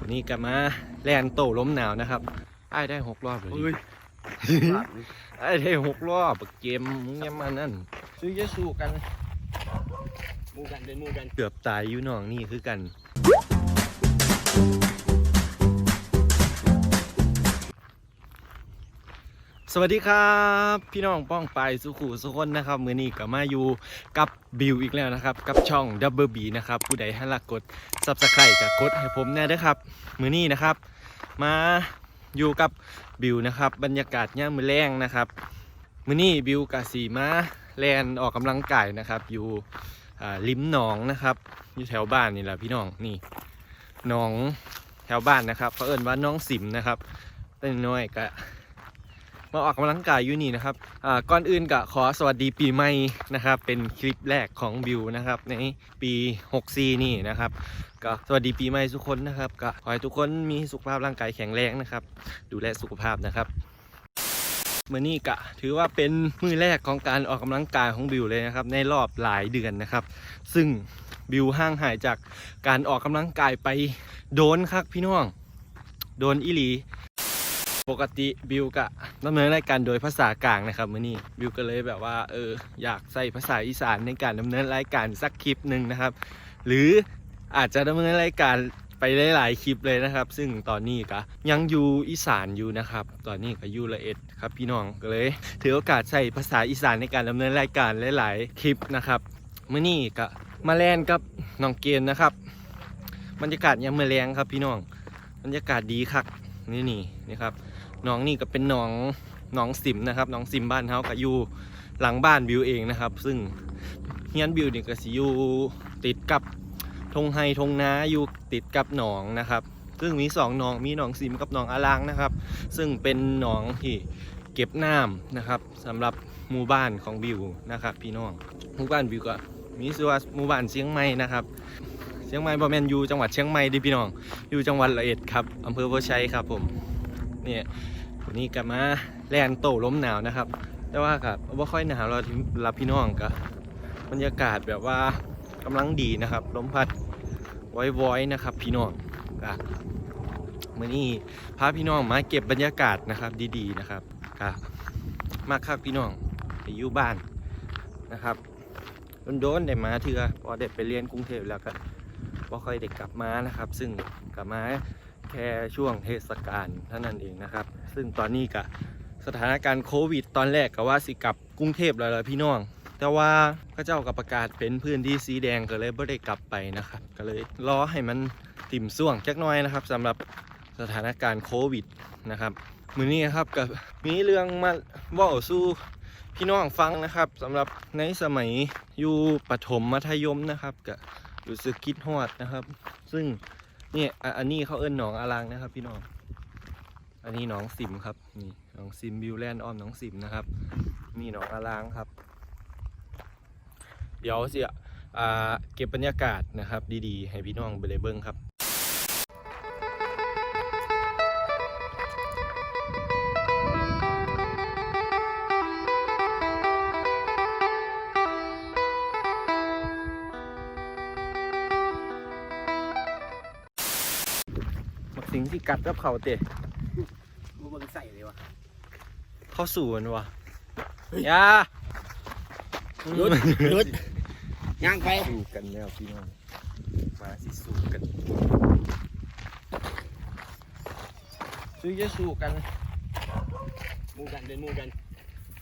วันนี้กลับมาแลนโตล้มหนาวนะครับไอ้ายได้หกรอบเลยดิไอ้ายได้หกรอบเกมมึงยังมานั่นซื้อเยสู้กันมูกันเป็นมูกันเกือบตายอยู่น้องนี่คือกัน สวัสดีครับ พี่น้องป้องไปสุขุสุคนนะครับมือนี้ก็มาอยู่กับบิวอีกแล้วนะครับ กับช่อง Double B นะครับ ผู้ใดให้ลักกด Subscribe กับกดให้ผมแน่ด้วยครับ มือนี้นะครับ มาอยู่กับบิวนะครับ บรรยากาศย่ามมือแรงนะครับ มือนี้บิวกับสีมาแลนออกกำลังกายนะครับ อยู่อ่าริมหนองนะครับ อยู่แถวบ้านนี่แหละพี่น้องนี่หนองแถวบ้านนะครับเขาเอ่นว่าน้องสิมนะครับเป็นน้อยก็ มาออกกำลังกายอยู่นี่นะครับก่อนอื่นก็ขอสวัสดีปีใหม่นะครับ เป็นคลิปแรกของบิวนะครับในปี 64 นี่นะครับ ก็สวัสดีปีใหม่ทุกคนนะครับก็ขอให้ทุกคนมีสุขภาพร่างกายแข็งแรงนะครับ ดูแลสุขภาพนะครับมื่อนี้กะถือว่าเป็นมือแรกของการออกกำลังกายของบิวเลยนะครับ ในรอบหลายเดือนนะครับ ซึ่งบิวห่างหายจากการออกกำลังกายไปโดนครับพี่น้อง โดนอีหลี ปกติบิวกะดำเนินรายการโดยภาษากลางนะครับมื่อนี้บิวก็เลยแบบว่าเอออยากใส่ภาษาอีสานในการดำเนินรายการสักคลิปหนึ่งนะครับ หรืออาจจะดำเนินรายการไปหลายๆคลิปเลยนะครับ ซึ่งตอนนี้ก็ยังอยู่อีสานอยู่นะครับ ตอนนี้ก็อยู่ละเอ็ดครับพี่น้องก็เลยถือโอกาสใช้ภาษาอีสานในการดำเนินรายการหลาย ๆ คลิปนะครับมื่อนี้ก็มาแลนกับน้องเกณฑ์นะครับ บรรยากาศยังเมื่อแรงครับพี่น้องบรรยากาศดีคักนี่นี่นี่ครับ น้องนี่ก็เป็นน้องน้องสิมนะครับน้องสิมบ้านเฮาก็อยู่หลังบ้านบิวเองนะครับ ซึ่งเฮียนบิวเนี่ยก็สิอยู่ติดกับทงไฮทงนาอยู่ติดกับหนองนะครับ ซึ่งมีสองหนองมีหนองสิมกับหนองอาลางนะครับ ซึ่งเป็นหนองที่เก็บน้ำนะครับสำหรับหมู่บ้านของบิวนะครับ พี่น้องหมู่บ้านบิวก็มีชื่ว่าหมู่บ้านเชียงใหม่นะครับเชียงใหม่บ่แมนอยู่จังหวัดเชียงใหม่ดิพี่น้องอยู่จังหวัดระเอ็ดครับอำเภอโพชัยครับผมเนี่ย วันนี้กลับมาแลนโตล้มหนาวนะครับ แต่ว่ากับว่าค่อยหนาวเราที่รับพี่น้องกับบรรยากาศแบบว่ากำลังดีนะครับลมพัดวอยๆนะครับ พี่น้องก็มื่อนี้พาพี่น้องมาเก็บบรรยากาศนะครับ ดีๆนะครับก็มากคักพี่น้องไปอยู่บ้านนะครับโดนๆได้มาเถื่อพอเด็กไปเรียนกรุงเทพแล้วก็บ่ค่อยได้กลับมานะครับ ซึ่งกลับมา แค่ช่วงเทศกาลเท่านั้นเองนะครับ ซึ่งตอนนี้ก็สถานการณ์โควิด ตอนแรกก็ว่าสิกลับกรุงเทพแล้วล่ะพี่น้อง แต่ว่าพระเจ้ากับประกาศเป็นพื้นที่สีแดงก็เลยไม่ได้กลับไปนะครับ ก็เลยรอให้มันติ่มส่วงจักหน้อยนะครับสำหรับสถานการณ์โควิดนะครับมือนี้ครับกับมีเรื่องมาเว่าสู้พี่น้องฟังนะครับสำหรับในสมัยอยู่ประถมมัธยมนะครับก็รู้สึกคิดฮอดนะครับ ซึ่ง นี่อันนี้เขาเอิ้นหนองอารังนะครับ พี่น้อง อันนี้หนองสิมครับ นี่หนองสิมบิวแลนด์อ้อมหนองสิมนะครับมีหนองอารังครับ เดี๋ยวเสียอ่าเก็บบรรยากาศนะครับ ดีๆ ให้พี่น้องไปเลยเบิ้งครับ มักสิงที่กัดกับเขาเตะมูมันใส่เลยวะเข้าสู่มันวะอยาหยุดหยุดย่างไปสู้กันแล้วพี่น้องมาสิสู้กันซื้อจะสู้กันมูกันเป็นมูกัน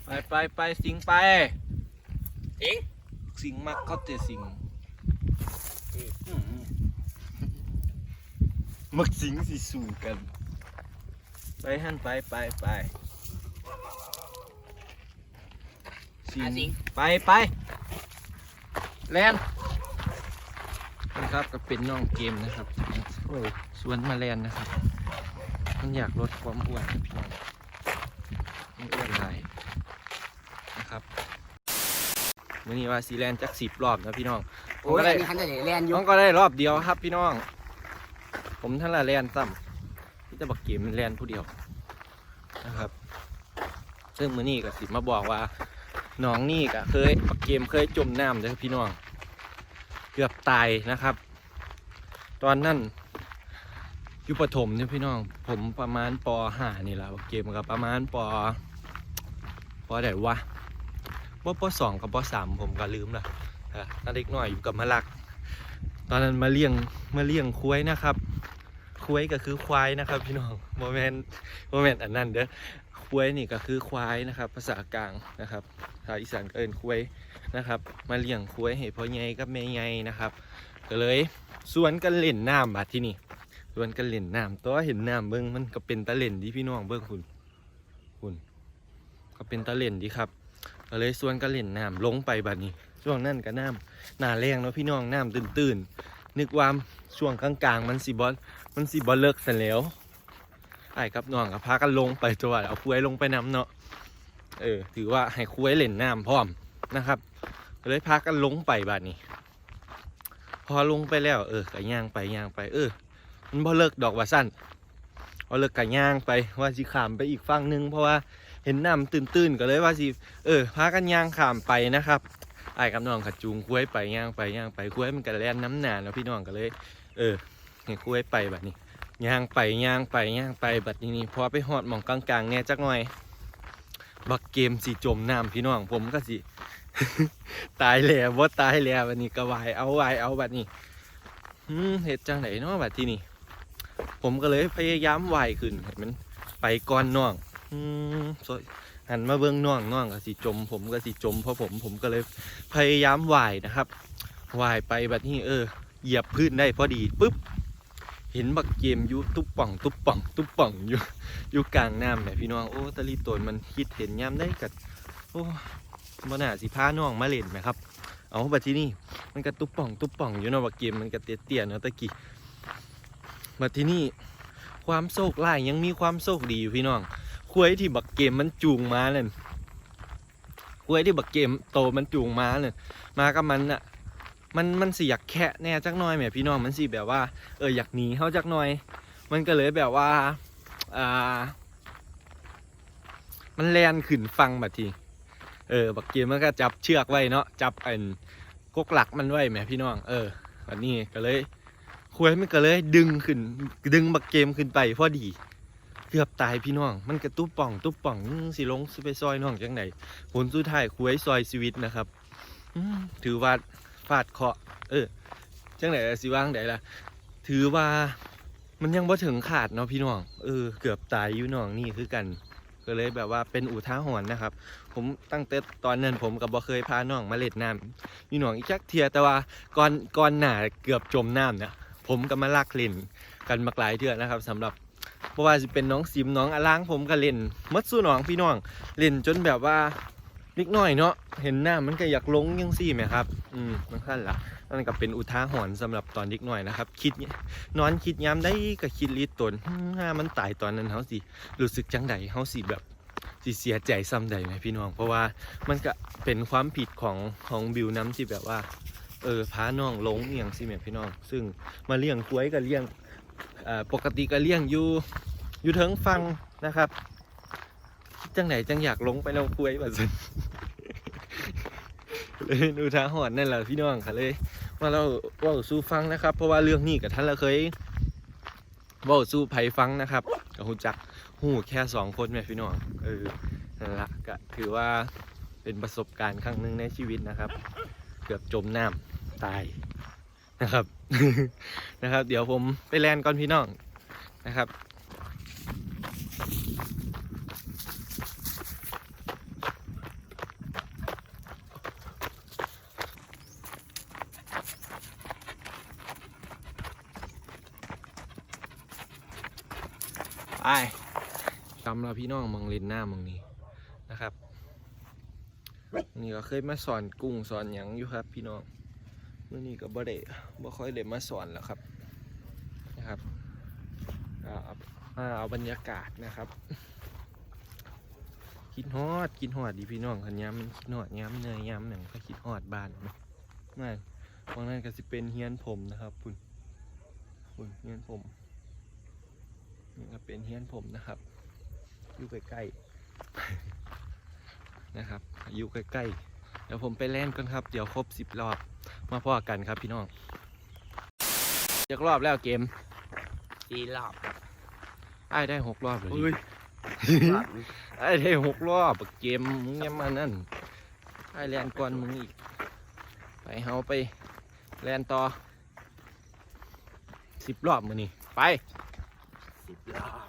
ไปไปไปสิงไปเองสิงมักเขาเตะสิง มักสิงสิสู้กัน ไปหันไปไปไปสิง ไปไปแลนนะครับก็เป็นน้องเกมนะครับโอ้ยสวนมาแลนนะครับ มันอยากลดความอ้วนนะพี่น้องมันอ้วนหลายนะครับวันนี้ว่าซีแลนจักสิบรอบนะพี่น้อง โอ้ยอันนี้คันจะแลนอยู่น้องก็ได้รอบเดียวครับพี่น้อง ผมท่านละแลนซ้ำที่จะบักเกมมันแลนผู้เดียวนะครับ ซึ่งมือนี่ก็สิมาบอกว่าน้องนี่ก็เคยบักเกมเคยจมน้ำเลยพี่น้อง เกือบตายนะครับ ตอนนั้นอยู่ประถมเนี่ยพี่น้อง ผมประมาณปห้านี่แหละเกมกับประมาณปปไหนวะว่าปสองกับปสามผมก็ลืมละอะตอนเด็กหน่อยอยู่กับมะลัก ตอนนั้นมาเลี้ยงมาเลี้ยงควายนะครับ ควายก็คือควายนะครับ พี่น้องโมเมนต์โมเมนต์อันนั้นเด้อควายนี่ก็คือควายนะครับ ภาษากลางนะครับภาษาอีสานก็เอิ้นควายนะครับ มาเลี้ยงควายให้พ่อใหญ่กับแม่ใหญ่นะครับ ก็เลยสวนกันเล่นน้ำบาดที่นี่สวนกันเล่นน้ำตัวเห็นน้ำเบิ้งมันก็เป็นตะเล่นดีพี่น้องเบิ้งคุณคุณก็เป็นตะเล่นดีครับก็เลยสวนกันเล่นน้ำลงไปบัดนี้ช่วงนั้นก็น้ำหนาแรงเนาะพี่น้องน้ำตื่นๆนึ นึกว่าช่วงกลางๆ มันสิบอลมันสิบอลเลิกสันแล้วไอ้กับน้องก็พากันลงไปตัวเอาคุ้ยลงไปน้ำเนาะเออถือว่าให้คุ้ยเล่นน้ำพร้อมนะครับเลยพากันลงไปบัดนี้ พอลงไปแล้ว เออก็ย่างไปย่างไป เออ มันพอเลิกดอกว่าสั้นพอเลิกก็ย่างไปว่าสิขามไปอีกฝั่งหนึงเพราะว่าเห็นน้ำตื้นๆก็เลยว่าสิเออพากันย่างขามไปนะครับ ไอ้กับน้องขัดจูงคุ้ยไปย่างไปย่างไปคุ้ยมันก็แล่นน้ำหนาแล้วพี่น้องก็เลย เออให้คุ้ยไปแบบนี้ย่างไปย่างไปย่างไปแบบนี้พอไปหอดมองกลางๆเนี่ยจักหน่อย บักเกมสิจมน้ำพี่น้องผมก็สิตายแล้วว่าตายแล้ววันนี้ก็วายเอาวายเอาแบบนี้เห็ดจังไหนเนาะแบบที่นี่ผมก็เลยพยายามวายขึ้นให้มันไปก่อนน้องอืมสวย หันมาเบื้องน้องน้องก็สิจม ผมก็สิจมเพราะผมผมก็เลยพยายามว่ายนะครับว่ายไปแบบนี้เออ เหยียบพื้นได้พอดีปุ๊บเห็นบักเกมยู่ตุ๊บป่อง ตุ๊บป่อง ตุ๊บป่องอยู่อยู่กลางน้ำแหมพี่น้องโอ้ตะลีโตนมันคิดเห็นยามได้กัดโอ้บ่น่าสิพาน้องมาเล่นไหมครับ เอาบัดที่นี่มันก็ตุ๊บป่อง ตุ๊บป่องอยู่เนาะว่าเกมมันก็เตี้ยๆเนาะตะกี้มาที่นี่ความโชคร้ายยังมีความโชคดีอยู่พี่น้อง คุยที่บักเกมมันจูงมาเลยคุยที่บักเกมโตมันจูงมาเลยมากับมันอะมันมันสิอยากแคะแน่จักหน่อยแหมพี่น้องมันสิแบบว่าเอออยากหนีเขาจักหน่อย มันก็เลยแบบว่าอ่า มันแลนขึ้นฟังบัดทีเออบักเกมมันก็จับเชือกไว้เนาะจับไอ้กกหลักมันไว้แหมพี่น้อง เออวันนี้ก็เลยคุยมันก็เลยดึงขึ้น ดึงบักเกมขึ้นไปพอดี เกือบตายพี่น้อง มันกระตุ้ป่อง ตุ้ป่องสิลงสิไปซอยน้องจังไหนผลสุดท้ายคุยซอยชีวิตนะครับอถือว่าฟาดเคาะ เออจังไหนสิว่างไหนล่ะ ถือว่ามันยังบ่ถึงขาดเนาะพี่น้องเออเกือบตายอยู่น้องนี่คือกันก็เลยแบบว่าเป็นอุทาหรณ์นะครับ ผมตั้งแต่ตอนนั้นผมกับบ่เคยพาน้องมาเล่นน้ำอยู่หนองอีกจักเทียแต่ว่าก่อนก่อนหน้าเกือบจมน้ำเนี่ยผมก็มาลักเล่นกันมากหลายเทื่อนะครับสำหรับ เพราะว่าจะเป็นน้องซิมน้องอล้างผมก็เล่นมัดสู้น้องพี่น้องเล่นจนแบบว่านิดหน่อยเนาะเห็นหน้ามันก็อยากลงยังซี่ไหมครับ อืมนั่นขั้นละนั่นก็เป็นอุทาหรณ์สำหรับตอนเด็กหน่อยนะครับคิดเนี่ยนอนคิดยามได้ก็คิดลิดตนอืมห้ามันตายตอนนั้นเขาสิรู้สึกจังใดเขาสิแบบสิเสียใจซ้ำใดไหมพี่น้อง เพราะว่ามันก็เป็นความผิดของของบิวน้ำที่แบบว่าเออพาน้องลงเลี้ยงสิแม่พี่น้อง ซึ่งมาเลี้ยงกล้วยกับเลี้ยง ปกติก็เลี้ยงอยู่อยู่เทิงฟังนะครับ จังไหนจังอยากลงไปลงกล้วยแบบนั้นเลยดูท้าหอนนั่นแหละพี่น้องค่ะเลยมาเราว่าสู้ฟังนะครับ เพราะว่าเรื่องนี้กับท่านเราเคยว่าสู้ไผฟังนะครับกับหูจักหูแค่สองคนแม่พี่น้องเออนั่นละก็ถือว่าเป็นประสบการณ์ครั้งหนึ่งในชีวิตนะครับ เกือบจมน้ำตายนะครับ นะครับ เดี๋ยวผมไปแลนก่อนพี่น้องนะครับไปจำเราพี่น้องมองเลนหน้ามองนี้นะครับ นี่ก็เคยมาสอนกุ้งสอนหยังอยู่ครับพี่น้อง มื่อนี้ก็บ่ได้บ่ค่อยได้มาสอนแล้วครับนะครับเอาเอาเอาบรรยากาศนะครับคิดฮอดคิดฮอดดีพี่น้องคันย้ำมันคิดฮอดย้ำเนยย้ำหนังก็คิดฮอดบ้านเนาะนั่นตรงนั้นก็สิเป็นเฮียนผมนะครับคุณคุณเฮียนผมนี่ก็เป็นเฮียนผมนะครับอยู่ใกล้ๆนะครับอยู่ใกล้ๆเดี๋ยวผมไปเล่นกันครับ เดี๋ยวครบสิบรอบ มาพ่อกันครับพี่น้องอยากรอบแล้วเกมสี่รอบครับไอ้ายได้หกรอบเลยดิรอบนึงไอ้ายได้หกรอบบักเกมมึงยังมานั่นไอ้ายแลนก่อนมึงอีก ไปเฮาไปแลนต่อสิบรอบมือนี่ไปสิบรอบ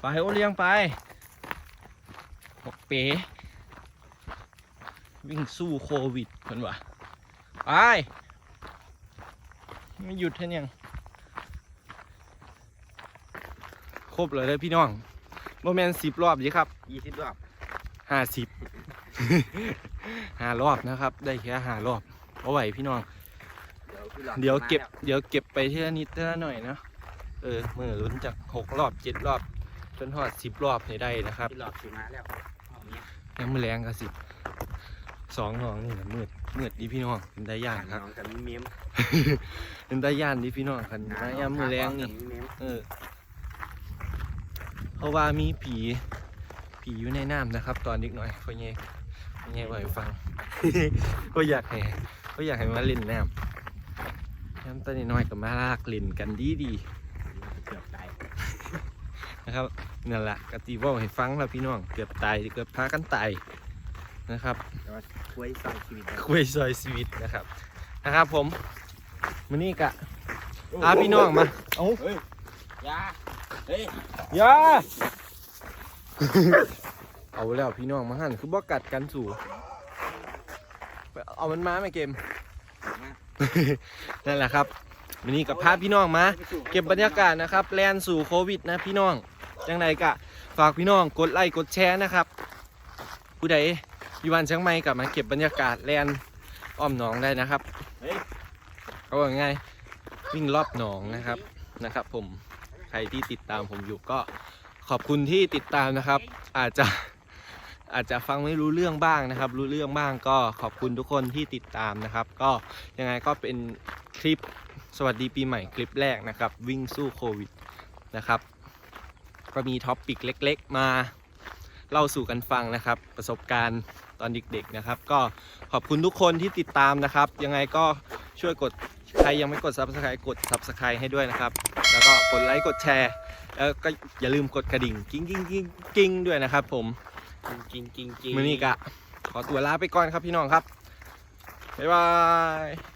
ไปโอเลี้ยงไป หกเป๋วิ่งสู้โควิดเพิ่นว่ะไปไม่หยุดแค่ยังครบเลยเลยพี่น้องโมเมนสิบรอบดีครับยี่สิบรอบห้าสิบห้ารอบนะครับ ได้แค่ห้ารอบเอาไหวพี่น้อง เดี๋ยวพี่รอบเดี๋ยวเก็บมาแล้เดี๋ยวเก็บไปทีละนิดทีละหน่อยนะเออมือลุ้นจากหกรอบเจ็ดรอบ จนทอดสิบรอบให้ได้นะครับพี่รอบสิมาแล้วเอาเนี่ ยยังมือแรงกับสิบสองน้องนี่นะมืดมืดดีพี่น้องเป็นได้ยากครับน้องกันเมมเป็นได้ย่านดีพี่น้องคันมายามมือแรงนี่เมมเออเพราะว่ามีผีผีอยู่ในน้ำนะครับ ตอนเด็กหน่อยพ่อเย่พ่อเย่บ่อยฟังก็อยากให้ก็อยากให้มาเล่นน้ำน้ำตอนน้อยๆกับมาลากเล่นกันดีดีเกือบตายๆ นะครับนั่นแหละกติว่าให้ฟังแล้วพี่น้องเกือบตายเกือบพากันตายนะครับแต่ว่าคุยซอยชีวิตคุยซอยชีวิตนะครับนะครับผมมื้อนี้กะอาพี่น้องมาเอาเฮ้ยอยาเฮ้ยอย่าเอาแล้วพี่น้องมาหั่นคือบ่กัดกันสู่ไปเอามันมาไหมเกมนั่นแหละครับวันนี้กับพาพี่น้องมา เก็บบรรยากาศนะครับ แลนสู่โควิดนะพี่น้อง จังใดกะฝากพี่น้องกดไลค์กดแชร์นะครับ ผู้ใดอยู่บ้านเชียงใหม่กลับมาเก็บบรรยากาศแลนอ้อมหนองได้นะครับเฮ้ยเอาว่าไงวิ่งรอบหนองนะครับนะครับ ผมใครที่ติดตามผมอยู่ก็ขอบคุณที่ติดตามนะครับ อาจจะอาจจะฟังไม่รู้เรื่องบ้างนะครับ รู้เรื่องบ้างก็ขอบคุณทุกคนที่ติดตามนะครับ ก็ยังไงก็เป็นคลิปสวัสดีปีใหม่คลิปแรกนะครับ วิ่งสู้โควิดนะครับ ก็มีท็อปปิกเล็ก ๆ มาเล่าสู่กันฟังนะครับ ประสบการณ์ตอนเด็กๆนะครับ ก็ขอบคุณทุกคนที่ติดตามนะครับ ยังไงก็ช่วยกดใครยังไม่กด subscribe กด subscribe ให้ด้วยนะครับ แล้วก็กดไลค์กดแชร์ แล้วก็อย่าลืมกดกระดิ่งกิ้งกิ้งกิ้งกิ้งด้วยนะครับผมจริงจริงจริงมือนี้กะขอตัวลาไปก่อนครับพี่น้องครับบ๊ายบาย